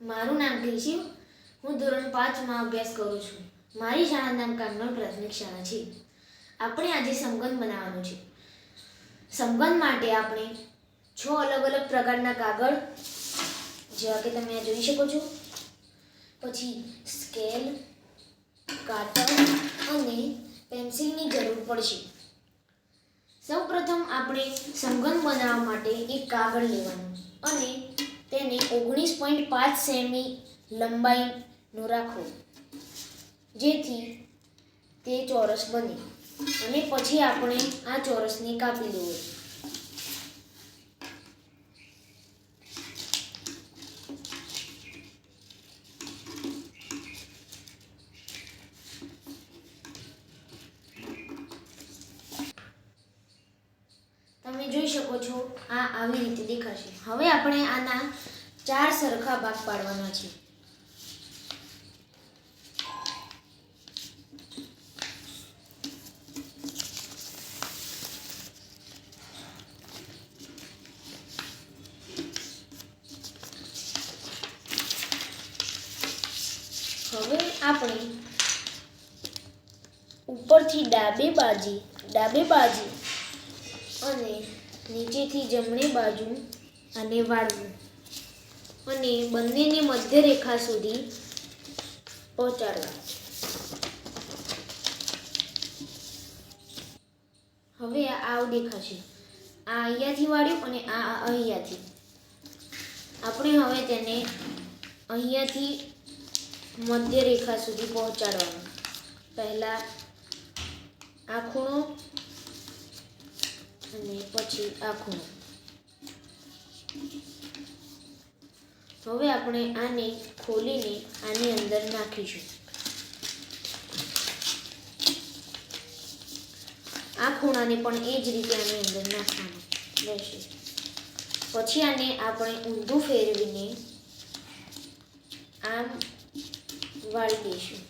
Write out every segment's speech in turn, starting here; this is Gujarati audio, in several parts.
મારું નામ કેશિવ હું ધોરણ પાંચમાં અભ્યાસ કરું છું. મારી શાળાનું નામ કાનોડ પ્રાથમિક શાળા છે. આપણે આજે સમગંધ બનાવવાનું છે. સમગંધ માટે આપણે છ અલગ અલગ પ્રકારના કાગળ, જેવા કે તમે આ જોઈ શકો છો. પછી સ્કેલ કાતર અને પેન્સિલની જરૂર પડશે. સૌપ્રથમ આપણે સમગંધ બનાવવા માટે એક કાગળ લેવાનું અને તેને ઓગણીસ પોઈન્ટ પાંચ સેમી લંબાઈનો રાખો, જેથી તે ચોરસ બને. અને પછી આપણે આ ચોરસને કાપી લેવું તમે જોઈ શકો છો, આ આવી રીતે દેખાશે. હવે આપણે આના ચાર સરખા ભાગ પાડવાના છે. હવે આપણે ઉપરથી ડાબી બાજુ ડાબી બાજુ અને નીચેથી જમણી બાજુ અને વાળવું. અને બંનેની મધ્ય રેખા સુધી પહોંચાડવા. હવે આ આવ દેખાશે આ અહીંયાથી વાળ્યું અને આ અહીંયાથી. આપણે હવે તેને અહીંયાથી મધ્ય રેખા સુધી પહોંચાડવાનું. પહેલાં આ ખૂણો અને પછી આ ખૂણો. હવે આપણે આને ખોલીને આની અંદર નાખીશું. આ ખૂણાને પણ એ જ રીતે આની અંદર નાખવાનું રહેશે. પછી આને આપણે ઊંધું ફેરવીને આમ વાળી દઈશું.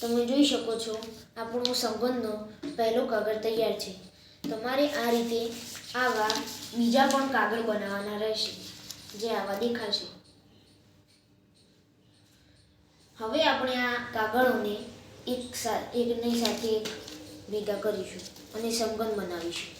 તમે જોઈ શકો છો, આપણો સંબંધનો પહેલો કાગળ તૈયાર છે. તમારે આ રીતે આવા બીજા પણ કાગળ બનાવવાના રહેશે, જે આવા દેખાશે. હવે આપણે આ કાગળોને એક સાથે એકની સાથે ભેગા કરીશું અને સમગન બનાવીશું.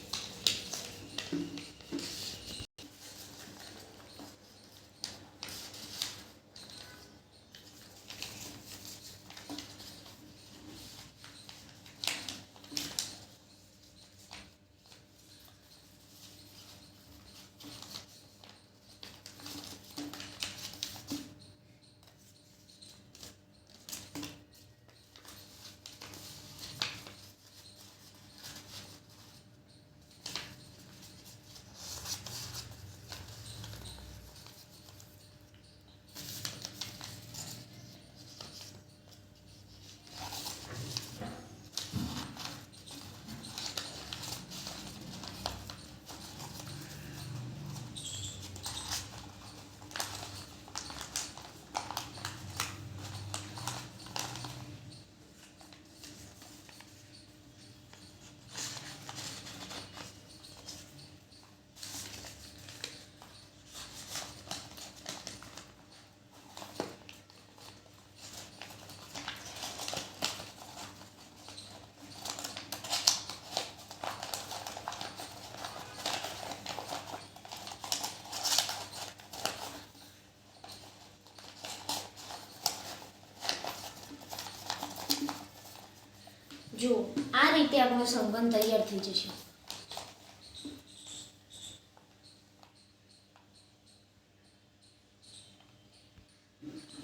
જો, આ રીતે આપણો સંબંધ તૈયાર થઈ જશે.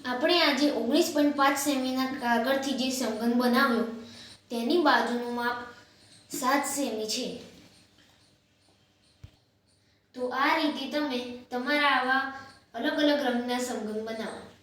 આપણે આજે ઓગણીસ પોઈન્ટ પાંચ સેમીના કાગળથી જે સંબંધ બનાવ્યો, તેની બાજુનું માપ સાત સેમી છે. તો આ રીતે તમે તમારા આવા અલગ અલગ રંગના સંબંધ બનાવો.